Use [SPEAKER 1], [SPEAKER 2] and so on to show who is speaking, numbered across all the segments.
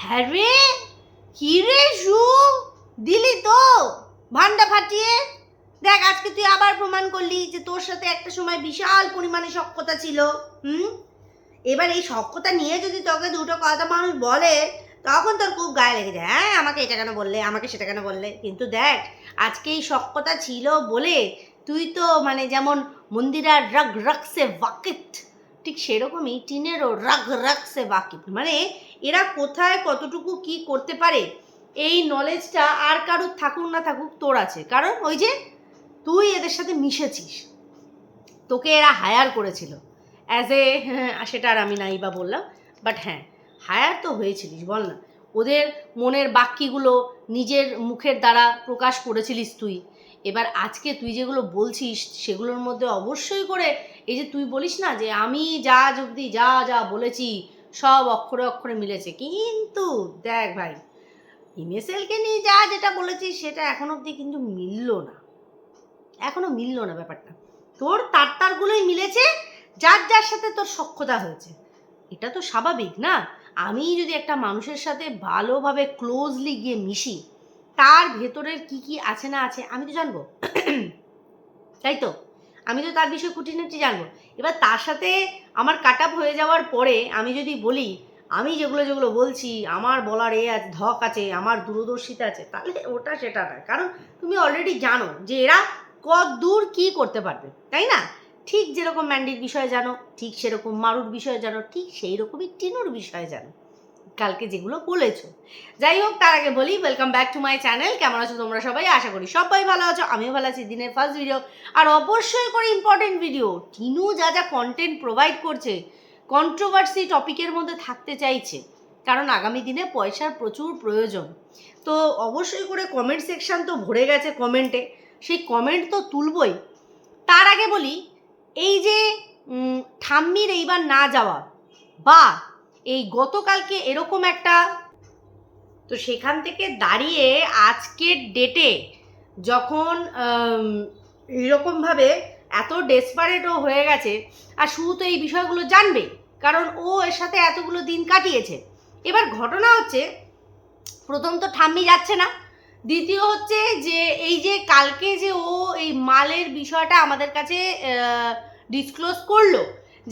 [SPEAKER 1] হ্যাঁ রে, কি রে সু? দিলি তো। ভান্ডা ফাটিয়ে। দেখ, আজকে তুই আবার প্রমাণ করলি যে তোর সাথে একটা সময় বিশাল পরিমাণে সক্ষতা ছিল, হুম? এবার এই সক্ষতা নিয়ে যদি তোকে দুটো কথা মানুষ বলে, তখন তোর খুব গায়ে লেগে যায়। হ্যাঁ আমাকে এটা কেন বললে? আমাকে সেটা কেন বললে? কিন্তু দেখ, আজকে এই সক্ষতা ছিল বলে তুই তো মানে যেমন মন্দিরার রগ রগ সে ওয়াকিত ঠিক সেরকমই টিনেরও রগ রগ সে ওয়াকিত মানে এরা কোথায় কতটুকু কি করতে পারে, এই নলেজটা আর কারোর থাকুক না থাকুক তোর আছে। কারণ ওই যে তুই এদের সাথে মিশেছিস, তোকে এরা হায়ার করেছিল। অ্যাজ এ সেটা আর আমি নাই বা বললাম বাট হ্যাঁ হায়ার তো হয়েছিলিস, বল না। ওদের মনের বাক্যগুলো নিজের মুখের দ্বারা প্রকাশ করেছিলিস তুই। এবার আজকে তুই যেগুলো বলছিস, সেগুলোর মধ্যে অবশ্যই করে এই যে তুই বলিস না যে আমি যা অবধি যা যা বলেছি, সব অক্ষরে অক্ষরে মিলেছে। কিন্তু দেখ ভাই ইমেসেলকে নিয়ে যা যেটা বলেছিস সেটা এখন অবধি কিন্তু মিললো না। এখনও মিললো না ব্যাপারটা। তোর তার তারগুলোই মিলেছে, যার যার সাথে তোর সক্ষতা হয়েছে। এটা তো স্বাভাবিক না? আমি যদি একটা মানুষের সাথে ভালোভাবে ক্লোজলি গিয়ে মিশি তার ভেতরের কি কি আছে না আছে, আমি তো জানব। তাই তো? আমি তো তার বিষয়ে খুঁটিনাটি জানব। এবার তার সাথে আমার কাট হয়ে যাওয়ার পরে আমি যদি বলি, আমি যেগুলো যেগুলো বলছি, আমার বলার এ আছে, ধক আছে, আমার দূরদর্শিতা আছে, তাহলে ওটা সেটা না কারণ তুমি অলরেডি জানো যে এরা কত দূর কী করতে পারবে, তাই না? ঠিক যেরকম ম্যান্ডির বিষয়ে জানো, ঠিক সেরকম মারুর বিষয়ে জানো, ঠিক সেই রকমই টিনুর বিষয়ে জানো। কালকে যেগুলো বলেছ। যাই হোক, তার আগে বলি welcome back to my channel কেমন আছো তোমরা সবাই? আশা করি সবাই ভালো আছো, আমিও ভালো আছি। দিনের ফার্স্ট ভিডিও আর অবশ্যই করে ইম্পর্টেন্ট ভিডিও টিনু যা যা কন্টেন্ট প্রোভাইড করছে কন্ট্রোভার্সি টপিকের মধ্যে থাকতে চাইছে। কারণ আগামী দিনে পয়সার প্রচুর প্রয়োজন। তো অবশ্যই করে কমেন্ট সেকশন তো ভরে গেছে কমেন্টে সেই কমেন্ট তো তুলবই। তার আগে বলি, এই যে ঠাম্মির এইবার না যাওয়া, বা এই গতকালকে এরকম একটা তো সেখান থেকে দাঁড়িয়ে আজকের ডেটে যখন এরকমভাবে এত ডেসপারেটও হয়ে গেছে, আর শুধু তো এই বিষয়গুলো জানবে, কারণ ও এর সাথে এতগুলো দিন কাটিয়েছে। এবার ঘটনা হচ্ছে, প্রথম তো ঠাম্মি যাচ্ছে না, দ্বিতীয় হচ্ছে যে এই যে কালকে যে ও এই মালের বিষয়টা আমাদের কাছে ডিসক্লোজ করল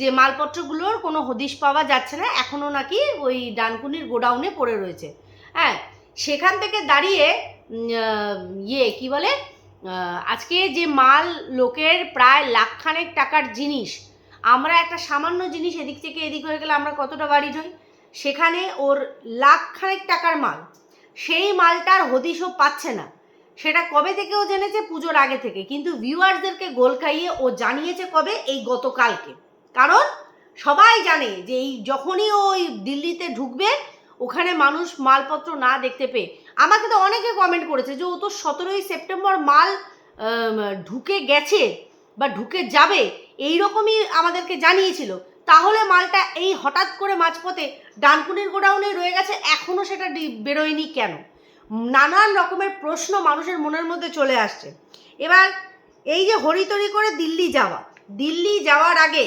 [SPEAKER 1] যে মালপত্রগুলোর কোনো হদিশ পাওয়া যাচ্ছে না, এখনও নাকি ওই ডানকুনির গোডাউনে পড়ে রয়েছে। হ্যাঁ সেখান থেকে দাঁড়িয়ে ইয়ে কি বলে আজকে যে মাল লোকের প্রায় লাখখানেক টাকার জিনিস, আমরা একটা সামান্য জিনিস এদিক থেকে এদিক হয়ে গেলে আমরা কতটা বাড়ি হই? সেখানে ওর লাখখানেক টাকার মাল, সেই মালটার হদিশও পাচ্ছে না। সেটা কবে থেকে ও জেনেছে? পুজোর আগে থেকে। কিন্তু ভিউয়ার্সদেরকে গোল খাইয়ে ও জানিয়েছে কবে? এই গতকালকে। কারণ সবাই জানে যে এই যখনই ওই দিল্লিতে ঢুকবে, ওখানে মানুষ মালপত্র না দেখতে পেয়ে। আমাকে তো অনেকে কমেন্ট করেছে যে ও তো সতেরোই সেপ্টেম্বর মাল ঢুকে গেছে বা ঢুকে যাবে এই রকমই আমাদেরকে জানিয়েছিল। তাহলে মালটা এই হঠাৎ করে মাঝপথে ডানকুনির গোডাউনে রয়ে গেছে এখনও সেটা বেরোয়নি কেন? নানান রকমের প্রশ্ন মানুষের মনের মধ্যে চলে আসছে। এবার এই যে হরিতরি করে দিল্লি যাওয়া, দিল্লি যাওয়ার আগে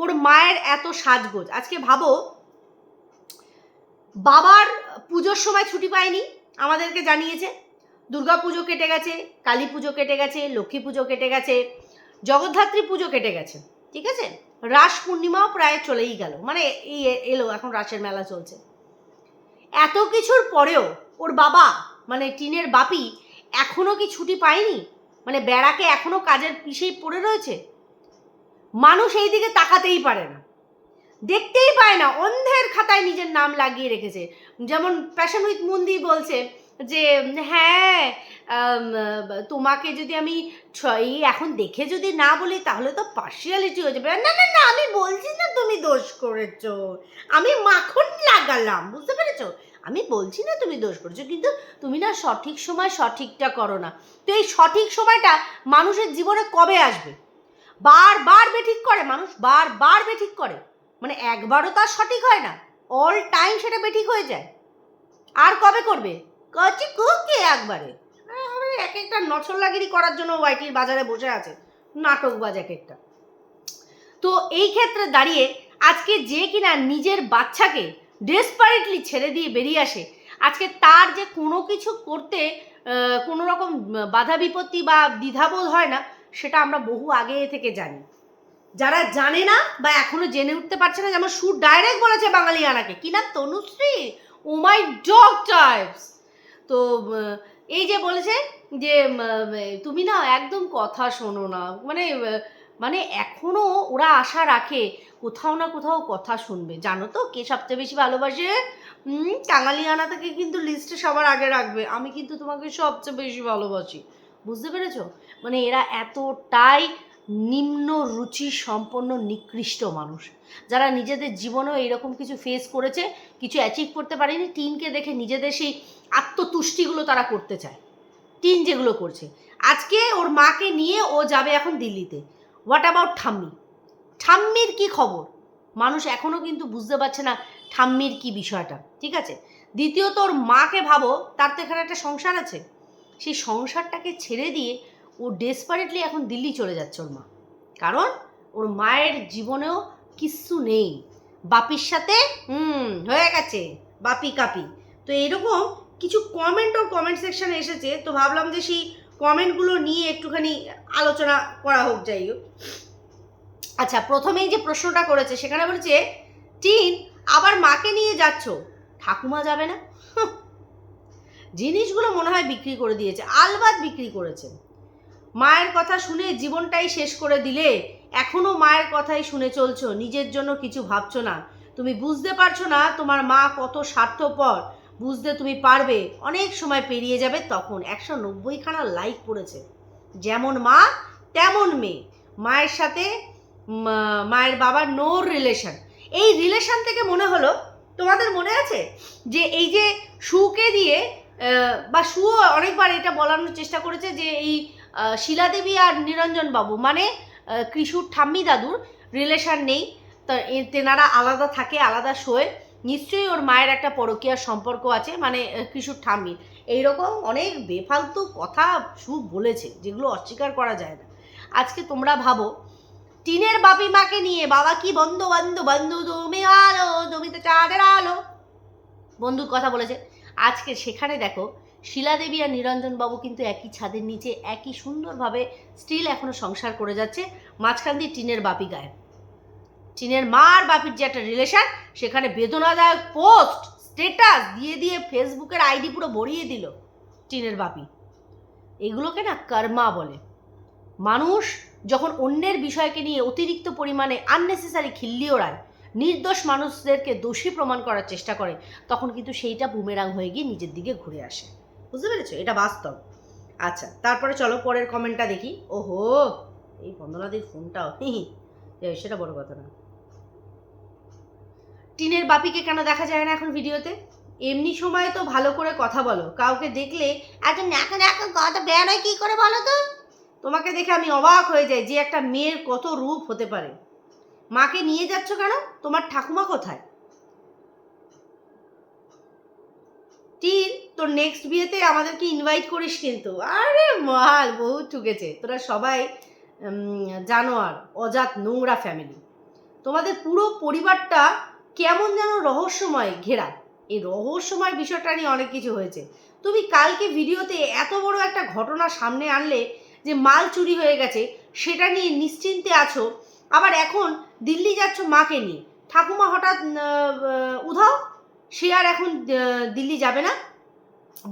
[SPEAKER 1] ওর মায়ের এত সাজগোজ। আজকে ভাবো, বাবার পুজোর সময় ছুটি পায়নি, আমাদেরকে জানিয়েছে। দুর্গা পুজো কেটে গেছে, কালী পুজো কেটে গেছে, লক্ষ্মী পুজো কেটে গেছে, জগদ্ধাত্রী পুজো কেটে গেছে, ঠিক আছে? রাস পূর্ণিমাও প্রায় চলেই গেল মানে এই এলো, এখন রাসের মেলা চলছে। এত কিছুর পরেও ওর বাবা মানে টিনের বাপি এখনও কি ছুটি পায়নি? মানে বেড়াকে এখনও কাজের পিছেই পড়ে রয়েছে? মানুষ এই দিকে তাকাতেই পারে না। দেখতেই পায় না, অন্ধের খাতায় নিজের নাম লাগিয়ে রেখেছে। যেমন প্যাশন উইথ মন্দি বলছে যে হ্যাঁ তোমাকে যদি আমি ছ- এই এখন দেখে যদি না বলি তাহলে তো পার্সিয়ালিটি হয়ে যাবে। না না না, আমি বলছি না তুমি দোষ করেছ। আমি মাখন লাগালাম, বুঝতে পেরেছ? আমি বলছি না তুমি দোষ করেছ, কিন্তু তুমি না সঠিক সময় সঠিকটা করো না। তো এই সঠিক সময়টা মানুষের জীবনে কবে আসবে? বারবার বেঠিক করে, মানুষ বারবার বেঠিক করে। মানে একবারও তার সঠিক হয় না অল টাইম সেটা বেঠিক হয়ে যায়। আর কবে করবে? কচি কুকে একবারে। এক একটা নছল্লাগিরি করার জন্য ওয়াইটির বাজারে বসে আছে, নাটক বাজ এক একটা। তো এই ক্ষেত্রে দাঁড়িয়ে আজকে যে কিনা নিজের বাচ্চাকে ডেসপারেটলি ছেড়ে দিয়ে বেরিয়ে আসে, আজকে তার যে কোনো কিছু করতে কোনো রকম বাধা বিপত্তি বা দ্বিধাবোধ হয় না সেটা আমরা বহু আগে থেকে জানি। যারা জানে না বা এখনও জেনে উঠতে পারছে না, যেমন সুর ডাইরেক্ট বলেছে বাঙালি আনাকে। কি না, Tanushree? Oh my dog types. তো এই যে বলেছে যে তুমি না একদম কথা শোনো না। মানে মানে এখনও ওরা আশা রাখে কোথাও না কোথাও কথা শুনবে। জানো তো কে সবচেয়ে বেশি ভালোবাসে? কাঙালিয়ানা থেকে কিন্তু লিস্টে সবার আগে রাখবে। আমি কিন্তু তোমাকে সবচেয়ে বেশি ভালোবাসি। বুঝতে পেরেছ? মানে এরা এতটাই নিম্ন রুচি সম্পন্ন, নিকৃষ্ট মানুষ। যারা নিজেদের জীবনেও এরকম কিছু ফেস করেছে, কিছু অ্যাচিভ করতে পারেনি টিনকে দেখে নিজেদের সেই আত্মতুষ্টিগুলো তারা করতে চায়। টিন যেগুলো করছে। আজকে ওর মাকে নিয়ে ও যাবে এখন দিল্লিতে। হোয়াট অ্যাবাউট ঠাম্মি? ঠাম্মির কি খবর? মানুষ এখনও কিন্তু বুঝতে পারছে না ঠাম্মির কি বিষয়টা, ঠিক আছে? দ্বিতীয়ত ওর মাকে ভাবো, তার তো এখানে একটা সংসার আছে। সেই সংসারটাকে ছেড়ে দিয়ে ও ডেসপারেটলি এখন দিল্লি চলে যাচ্ছে ওর মা। কারণ ওর মায়ের জীবনেও কিচ্ছু নেই। বাপির সাথে, হুম, হয়ে গেছে। বাপি, কাপি। তো এরকম কিছু কমেন্ট ওর কমেন্ট সেকশনে এসেছে। তো ভাবলাম যে সেই কমেন্টগুলো নিয়ে একটুখানি আলোচনা করা হোক, যাই হোক। আচ্ছা প্রথমেই যে প্রশ্নটা করেছে, সেখানে বলেছে, টিন, আবার মাকে নিয়ে যাচ্ছ? ঠাকুমা যাবে না। জিনিসগুলো মনে হয় বিক্রি করে দিয়েছে, আলবাদ বিক্রি করেছে। মায়ের কথা শুনে জীবনটাই শেষ করে দিলে, এখনও মায়ের কথাই শুনে চলছো, নিজের জন্য কিছু ভাবছ না। তুমি বুঝতে পারছ না তোমার মা কত স্বার্থপর, বুঝতে তুমি পারবে, অনেক সময় পেরিয়ে যাবে তখন। একশো নব্বইখানা লাইক পড়েছে। যেমন মা, তেমন মেয়ে। মায়ের সাথে মায়ের বাবার নো রিলেশন এই রিলেশন থেকে মনে হলো, তোমাদের মনে আছে? যে এই যে সুকে দিয়ে বা সুও অনেকবার এটা বলানোর চেষ্টা করেছে যে এই শিলাদেবী আর নিরঞ্জন বাবু মানে কৃষুর ঠাম্মি দাদুর রিলেশন নেই। তা তেনারা আলাদা থাকে, আলাদা শোয়ে। নিশ্চয়ই ওর মায়ের একটা পরকীয়ার সম্পর্ক আছে মানে কৃষুর ঠাম্মির এইরকম অনেক বেফালতু কথা সু বলেছে, যেগুলো অস্বীকার করা যায় না। আজকে তোমরা ভাবো, টিনের বাপি মাকে নিয়ে বাবা কি বন্ধু বন্ধু বন্ধু তুমি আলো, তুমি তো চাঁদের আলো। বন্ধুর কথা বলেছে। আজকে সেখানে দেখো শিলাদেবী আর নিরঞ্জন বাবু কিন্তু একই ছাদের নিচে, একই সুন্দরভাবে স্টিল এখনও সংসার করে যাচ্ছে, মাঝখান দিয়ে টিনের বাপি গায়ে টিনের মা আর বাপির যে একটা রিলেশন সেখানে বেদনাদায়ক পোস্ট স্টেটাস দিয়ে দিয়ে ফেসবুকের আইডি পুরো ভরিয়ে দিল টিনের বাপি। এগুলোকে না কর্মা বলে। মানুষ যখন অন্যের বিষয়কে নিয়ে অতিরিক্ত পরিমাণে আননেসেসারি খিল্লি ওড়ায় নির্দোষ মানুষদেরকে দোষী প্রমাণ করার চেষ্টা করে, তখন কিন্তু সেইটা বুমেরাং হয়ে গিয়ে নিজের দিকে ঘুরে আসে। বুঝতে পেরেছ? এটা বাস্তব। আচ্ছা তারপরে চলো পরের কমেন্টটা দেখি। ওহো, এই বন্দনাদির ফোনটাও। যাই সেটা বড় কথা না। টিনের বাপিকে কেন দেখা যায় না এখন ভিডিওতে? এমনি সময় তো ভালো করে কথা বলো। কাউকে দেখলে হয় কি করে বলো তো? তোমাকে দেখে আমি অবাক হয়ে যাই যে একটা মেয়ের কত রূপ হতে পারে। মাকে নিয়ে যাচ্ছ কেন? তোমার ঠাকুমা কোথায়? টিন তোর নেক্সট বিয়েতে আমাদেরকে ইনভাইট করিস কিন্তু। আরে মাল বহু ঠুকেছে। তোরা সবাই জানোয়ার অজাত নোংরা ফ্যামিলি তোমাদের পুরো পরিবারটা কেমন যেন রহস্যময় ঘেরা। এই রহস্যময় বিষয়টা নিয়ে অনেক কিছু হয়েছে। তুমি কালকে ভিডিওতে এত বড় একটা ঘটনা সামনে আনলে যে মাল চুরি হয়ে গেছে, সেটা নিয়ে নিশ্চিন্তে আছো। আবার এখন দিল্লি যাচ্ছ মাকে নিয়ে। ঠাকুমা হঠাৎ উধাও সে আর এখন দিল্লি যাবে না।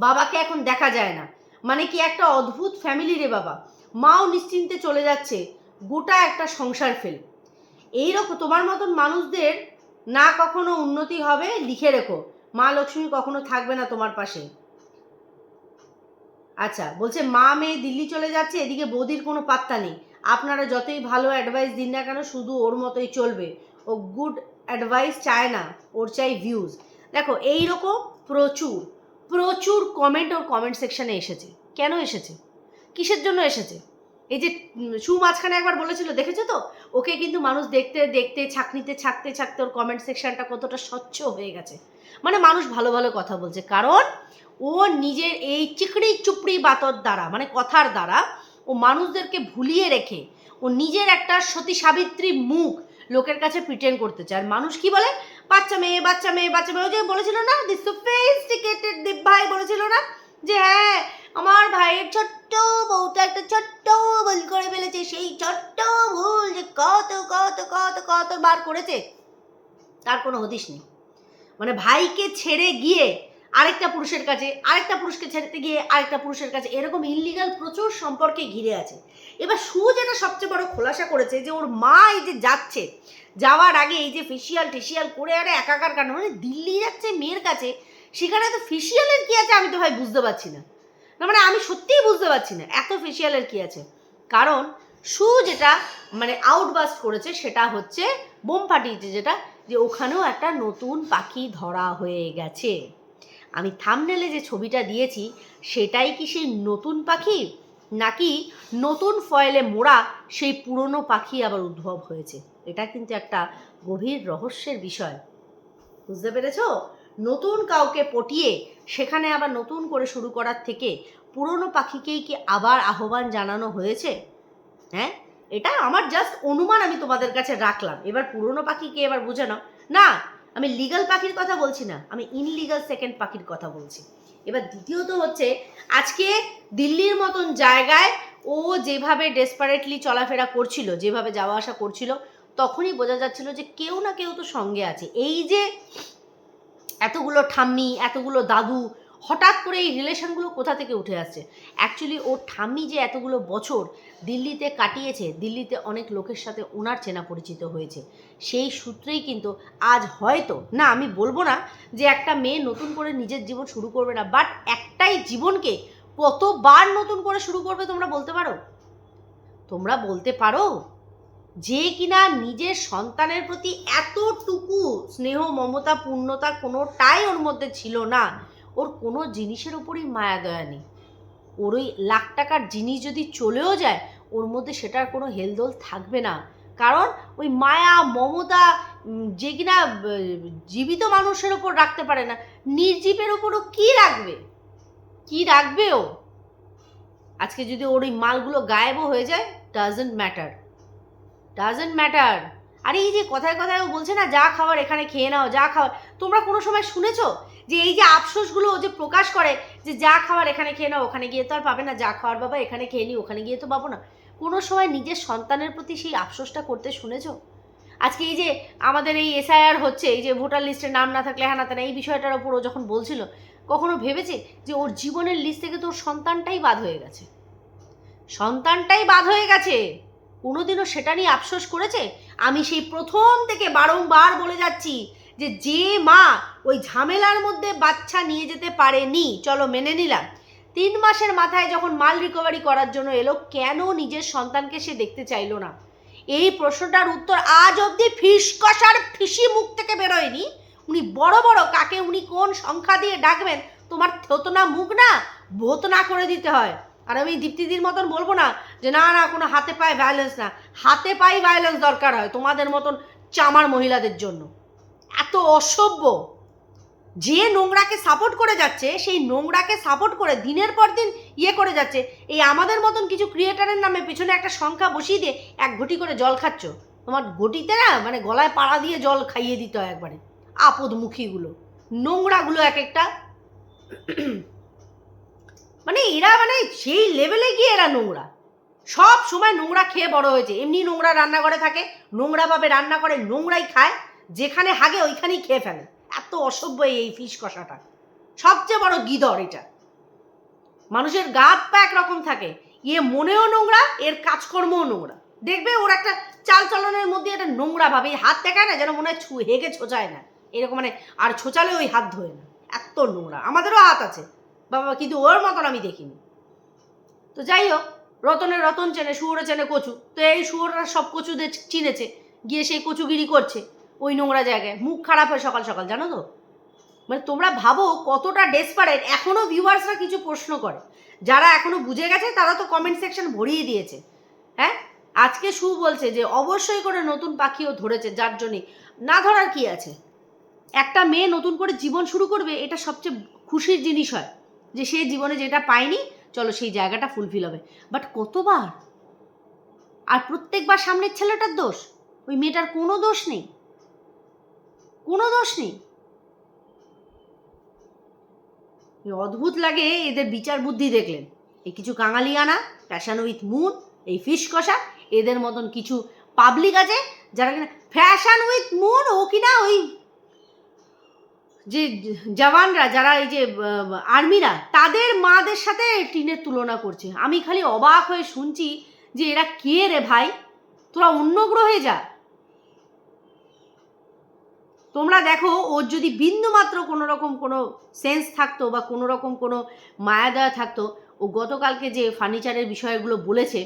[SPEAKER 1] বাবাকে এখন দেখা যায় না। মানে কি একটা অদ্ভুত ফ্যামিলি রে বাবা। মাও নিশ্চিন্তে চলে যাচ্ছে। গোটা একটা সংসার ফেল। এইরকম তোমার মতন মানুষদের না কখনো উন্নতি হবে, লিখে রেখো। মা লক্ষ্মী কখনো থাকবে না তোমার পাশে। আচ্ছা বলছে মা মেয়ে দিল্লি চলে যাচ্ছে, এদিকে বৌদির কোনো পাত্তা নেই। আপনারা যতই ভালো অ্যাডভাইস দিন না কেন, শুধু ওর মতোই চলবে। ও গুড অ্যাডভাইস চায় না, ওর চাই ভিউজ দেখো এই রকম প্রচুর প্রচুর কমেন্ট ওর কমেন্ট সেকশানে এসেছে। কেন এসেছে? কিসের জন্য এসেছে? এই যে সু মাঝখানে একবার বলেছিল, দেখেছ তো? ওকে কিন্তু মানুষ দেখতে দেখতে, ছাকনিতে, ছাকতে ছাকতে ওর কমেন্ট সেকশনটা কতটা স্বচ্ছ হয়ে গেছে। মানে মানুষ ভালো ভালো কথা বলছে। কারণ ও নিজের এই চিকড়ি চুপড়ি বাতর দ্বারা মানে কথার দ্বারা, ও মানুষদেরকে ভুলিয়ে রেখে, ও নিজের একটা সতী সাবিত্রী মুখ লোকের কাছে প্রিটেন্ড করতে চায়। আর মানুষ কি বলে? বাচ্চা মেয়ে বাচ্চা মেয়ে বাচ্চা মেয়ে। ওই যে বলেছিল না দি সোফিস্টিকেটেড দীপ ভাই বলেছিল না, যে হ্যাঁ আমার ভাইয়ের ছোট্ট বউটা একটা ছোট্ট ভুল করে ফেলেছে, সেই ছোট্ট ভুল যে কত কত কত কত বার করেছে, তার কোনো হদিশ নেই। মানে ভাইকে ছেড়ে গিয়ে আরেকটা পুরুষের কাছে, আরেকটা পুরুষকে ছেড়তে গিয়ে আরেকটা পুরুষের কাছে। এরকম ইনলিগাল প্রচুর সম্পর্কে ঘিরে আছে। এবার সু যেটা সবচেয়ে বড় খোলাসা করেছে যে ওর মা এই যে যাচ্ছে, যাওয়ার আগে এই যে ফেসিয়াল টেসিয়াল করে আরে একাকার কাণ্ড মানে দিল্লি যাচ্ছে মেয়ের কাছে, সেখানে তো ফেসিয়ালের কী আছে আমি তো ভাই বুঝতে পারছি না। না মানে আমি সত্যিই বুঝতে পারছি না, এত ফেসিয়ালের কী আছে। কারণ সু যেটা মানে আউটবাস্ট করেছে সেটা হচ্ছে বোম ফাটিয়েছে যেটা, যে ওখানেও একটা নতুন পাখি ধরা হয়ে গেছে। আমি থামনেলে যে ছবিটা দিয়েছি, সেটাই কি সেই নতুন পাখি? নাকি নতুন ফয়েলে মোড়া সেই পুরনো পাখি আবার উদ্ভব হয়েছে? এটা কিন্তু একটা গভীর রহস্যের বিষয়। বুঝতে পেরেছ? নতুন কাউকে পটিয়ে সেখানে আবার নতুন করে শুরু করার থেকে পুরনো পাখিকেই কি আবার আহ্বান জানানো হয়েছে? হ্যাঁ? এটা আমার জাস্ট অনুমান আমি তোমাদের কাছে রাখলাম। এবার পুরনো পাখিকে এবার বুঝে না আমি লিগাল পাখির কথা বলছি না, আমি ইনলিগাল সেকেন্ড পাখির কথা বলছি। এবার দ্বিতীয়ত হচ্ছে, আজকে দিল্লির মতন জায়গায় ও যেভাবে ডেসপারেটলি চলাফেরা করছিল, যেভাবে যাওয়া আসা করছিল, তখনই বোঝা যাচ্ছিল যে কেউ না কেউ তো সঙ্গে আছে। এই যে এতগুলো ঠাম্মি, এতগুলো দাদু হঠাৎ করে এই রিলেশনগুলো কোথা থেকে উঠে আসছে? অ্যাকচুয়ালি ওর ঠাম্মি যে এতগুলো বছর দিল্লিতে কাটিয়েছে, দিল্লিতে অনেক লোকের সাথে ওনার চেনা পরিচিত হয়েছে, সেই সূত্রেই কিন্তু আজ হয়তো, না আমি বলব না যে একটা মেয়ে নতুন করে নিজের জীবন শুরু করবে না বাট একটাই জীবনকে কতবার নতুন করে শুরু করবে তোমরা বলতে পারো? তোমরা বলতে পারো যে কিনা নিজের সন্তানের প্রতি এতটুকু স্নেহ, মমতা, পূর্ণতা কোনোটাই ওর মধ্যে ছিল না। ওর কোনো জিনিসের উপরই মায়া দয়া নেই। ওর ওই লাখ টাকার জিনিস যদি চলেও যায়, ওর মধ্যে সেটার কোনো হেলদোল থাকবে না। কারণ ওই মায়া, মমতা যে কিনা জীবিত মানুষের ওপর রাখতে পারে না। নির্জীবের ওপরও কি রাখবে? কি রাখবে ও? আজকে যদি ওর ওই মালগুলো গায়েবও হয়ে যায় ডাজেন্ট ম্যাটার ডাজেন্ট ম্যাটার আরে এই যে কথায় কথায় ও বলছে না, যা খাবার এখানে খেয়ে নাও, যা খাবার। তোমরা কোনো সময় শুনেছো? যে এই যে আফসোসগুলো ও যে প্রকাশ করে যে যা খাবার এখানে খেয়ে না ওখানে গিয়ে তো আর পাবে না যা খাওয়ার বাবা এখানে খেয়ে নি ওখানে গিয়ে তো পাবো না। কোনো সময় নিজের সন্তানের প্রতি সেই আফসোসটা করতে শুনেছো? আজকে এই যে আমাদের এই এসআইআর হচ্ছে এই যে ভোটার লিস্টে নাম না থাকলে হ্যাঁ না, এই বিষয়টার ওপর ও যখন বলছিল কখনো ভেবেছে যে ওর জীবনের লিস্ট থেকে তো ওর সন্তানটাই বাদ হয়ে গেছে? সন্তানটাই বাদ হয়ে গেছে! কোনোদিনও সেটা নিয়ে আফসোস করেছে? আমি সেই প্রথম থেকে বারংবার বলে যাচ্ছি যে যে মা ওই ঝামেলার মধ্যে বাচ্চা নিয়ে যেতে পারেনি। চলো মেনে নিলাম। তিন মাসের মাথায় যখন মাল রিকভারি করার জন্য এলো, কেন নিজের সন্তানকে সে দেখতে চাইলো না? এই প্রশ্নটার উত্তর আজ অবধি ফিস কষার ফিসি মুখ থেকে বেরোয়নি। উনি বড় বড় কাকে উনি কোন সংখ্যা দিয়ে ডাকবেন, তোমার থতনা মুখ না? ভোতনা করে দিতে হয়। আর আমি দীপ্তিদির মতন বলব না যে, না না, কোনো হাতে পায়ে ভায়োলেন্স না। হাতে পায়ে ভায়োলেন্স দরকার হয় তোমাদের মতন চামার মহিলাদের জন্য। এত অসভ্য। যে নোংরাকে সাপোর্ট করে যাচ্ছে, সেই নোংরাকে সাপোর্ট করে দিনের পর দিন ইয়ে করে যাচ্ছে। এই আমাদের মতন কিছু ক্রিয়েটারের নামে পিছনে একটা সংখ্যা বসিয়ে দিয়ে এক ঘটি করে জল খাচ্ছ। তোমার ঘটিতে না মানে গলায় পাড়া দিয়ে জল খাইয়ে দিতে হয় একবারে, আপদমুখীগুলো। নোংরাগুলো এক একটা মানে এরা মানে সেই লেভেলে গিয়ে এরা নোংরা। সব সময় নোংরা খেয়ে বড় হয়েছে। এমনি নোংরা রান্নাঘরে থাকে নোংরাভাবে রান্না করে, নোংরাই খায়। যেখানে হাগে ওইখানেই খেয়ে ফেলে। এত অসভ্য এই ফিস কষাটা। সবচেয়ে বড় গিদর এটা। মানুষের গাত পা একরকম থাকে। ইয়ে মনেও নোংরা, এর কাজকর্মও নোংরা। দেখবে ওর একটা চাল চলনের মধ্যে একটা নোংরা ভাবে হাত দেখায় না, যেন মনে হয় হেগে ছোচায় না। এরকম মানে আর ছোচালে ওই হাত ধোয় না। এত নোংরা। আমাদেরও হাত আছে। বাবা, কিন্তু ওর মতন আমি দেখিনি। তো যাই হোক, রতনের রতন চেনে, শুয়োরে চেনে কচু। তো এই শুয়োররা সব কচুদের চিনেছে। গিয়ে সেই কচুগিরি করছে। ওই নোংরা জায়গায়। মুখ খারাপ হয় সকাল সকাল, জানো তো? মানে তোমরা ভাবো কতটা ডেসপারেট এখনও ভিউয়ার্সরা কিছু প্রশ্ন করে। যারা এখনও বুঝে গেছে, তারা তো কমেন্ট সেকশন ভরিয়ে দিয়েছে। হ্যাঁ? আজকে সু বলছে যে, অবশ্যই করে নতুন পাখিও ধরেছে, যার জন্যে। না ধরার কি আছে? একটা মেয়ে নতুন করে জীবন শুরু করবে, এটা সবচেয়ে খুশির জিনিস হয়। যে সে জীবনে যেটা পায়নি, চলো সেই জায়গাটা ফুলফিল হবে। বাট কতবার? আর প্রত্যেকবার সামনের ছেলেটার দোষ? ওই মেয়েটার কোনো দোষ নেই। কোনো দোষ নেই। অদ্ভুত লাগে এদের বিচার বুদ্ধি দেখলেন এই কিছু কাঙালিয়ানা ফ্যাশন উইথ মুড এই ফিশ কষা, এদের মতন কিছু পাবলিক আছে যারা কিনা ফ্যাশন উইথ মুড ও কিনা ওই যে জওয়ানরা, যারা এই যে আর্মিরা, তাদের মাদের সাথে টিনের তুলনা করছে। আমি খালি অবাক হয়ে শুনছি যে এরা কে রে ভাই? তোরা অন্য গ্রহে যা। তোমরা দেখো, ওর যদি বিন্দু মাত্র কোনো রকম কোনো সেন্স থাকতো বা কোনো রকম কোনো মায়া দেওয়া থাকতো, ও গতকালকে যে ফার্নিচারের বিষয়গুলো বলেছে,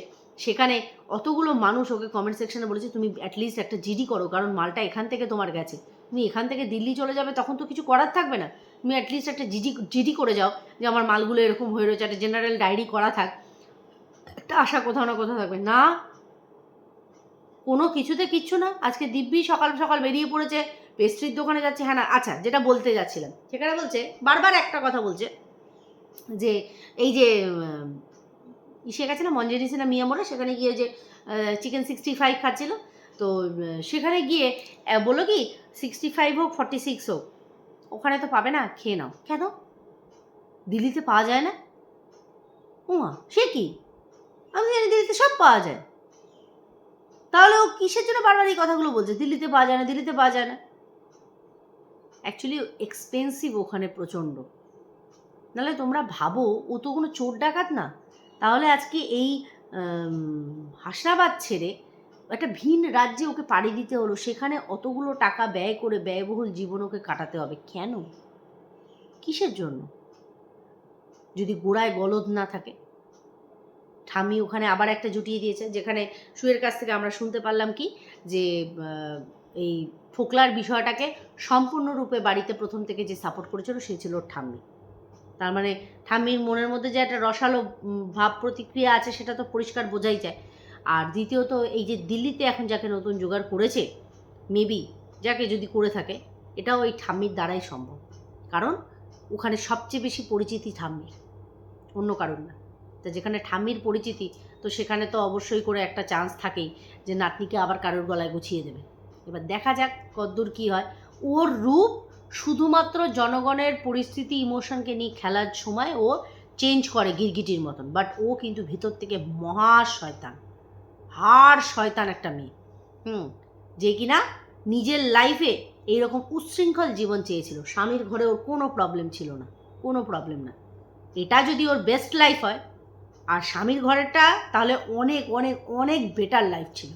[SPEAKER 1] সেখানে অতগুলো মানুষ ওকে কমেন্ট সেকশনে বলেছে, তুমি অ্যাটলিস্ট একটা জিডি করো, কারণ মালটা এখান থেকে তোমার গেছে। তুমি এখান থেকে দিল্লি চলে যাবে, তখন তো কিছু করার থাকবে না। তুমি অ্যাটলিস্ট একটা জিডি জিডি করে যাও, যে আমার মালগুলো এরকম হয়ে রয়েছে, একটা জেনারেল ডায়েরি করা থাক। একটা আশা কোথাও না কোথাও থাকবে। না, কোনো কিছুতে কিচ্ছু না। আজকে দিব্যি সকাল সকাল বেরিয়ে পড়েছে পেস্ট্রির দোকানে যাচ্ছে। হ্যাঁ না আচ্ছা যেটা বলতে যাচ্ছিলাম। সেখানে বলছে, বারবার একটা কথা বলছে, যে এই যে ইসে গেছে না মঞ্জেরিসে না মিয়ামোড়ে সেখানে গিয়ে যে চিকেন সিক্সটি ফাইভ খাচ্ছিল। তো সেখানে গিয়ে বলো কি সিক্সটি ফাইভ হোক ফর্টি সিক্স হোক, ওখানে তো পাবে না, খেয়ে নাও। কেন? দিল্লিতে পাওয়া যায় না? উমা, সে কি? আমি জানি দিল্লিতে সব পাওয়া যায়। তাহলে ও কিসের জন্য বারবার এই কথাগুলো বলছে? দিল্লিতে পাওয়া যায় না, দিল্লিতে পাওয়া যায় না। অ্যাকচুয়ালি এক্সপেন্সিভ ওখানে প্রচণ্ড। নাহলে তোমরা ভাবো, ও তো কোনো চোর ডাকাত না। তাহলে আজকে এই হাসনাবাদ ছেড়ে একটা ভিন রাজ্যে ওকে পাড়ি দিতে হলো। সেখানে অতগুলো টাকা ব্যয় করে ব্যয়বহুল জীবন ওকে কাটাতে হবে। কেন? কিসের জন্য? যদি গোড়ায় গলদ না থাকে। ঠামি ওখানে আবার একটা জুটিয়ে দিয়েছে, যেখানে সুয়ের কাছ থেকে আমরা শুনতে পারলাম কি? যে এই ফোকলার বিষয়টাকে সম্পূর্ণরূপে বাড়িতে প্রথম থেকে যে সাপোর্ট করেছিল সে ছিল ঠাম্মি। তার মানে ঠাম্মির মনের মধ্যে যে একটা রসালো ভাব প্রতিক্রিয়া আছে সেটা তো পরিষ্কার বোঝাই যায়। আর দ্বিতীয়ত এই যে দিল্লিতে এখন যাকে নতুন জোগাড় করেছে মেবি যাকে যদি করে থাকে, এটাও ওই ঠাম্মির দ্বারাই সম্ভব। কারণ ওখানে সবচেয়ে বেশি পরিচিতি ঠাম্মির, অন্য কারণ না। তা যেখানে ঠাম্মির পরিচিতি, তো সেখানে তো অবশ্যই করে একটা চান্স থাকেই যে নাতনিকে আবার কারোর গলায় গুছিয়ে দেবে। এবার দেখা যাক কদ্দূর কী হয়। ওর রূপ শুধুমাত্র জনগণের পরিস্থিতি, ইমোশনকে নিয়ে খেলার সময় ও চেঞ্জ করে গিরগিটির মতন। বাট ও কিন্তু ভিতর থেকে মহা শয়তান। হার শয়তান একটা মেয়ে। হুম, যে কিনা নিজের লাইফে এইরকম উচ্ছৃঙ্খল জীবন চেয়েছিল। স্বামীর ঘরে ওর কোনো প্রবলেম ছিল না। কোনো প্রবলেম না। এটা যদি ওর বেস্ট লাইফ হয়, আর স্বামীর ঘরেরটা, তাহলে অনেক অনেক অনেক বেটার লাইফ ছিল।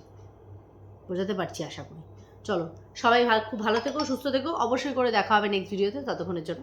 [SPEAKER 1] বোঝাতে পারছি আশা করি। চলো, সবাই ভালো খুব ভালো থেকো, সুস্থ থেকো। অবশ্যই করে দেখা হবে নেক্সট ভিডিওতে ততক্ষণের জন্য।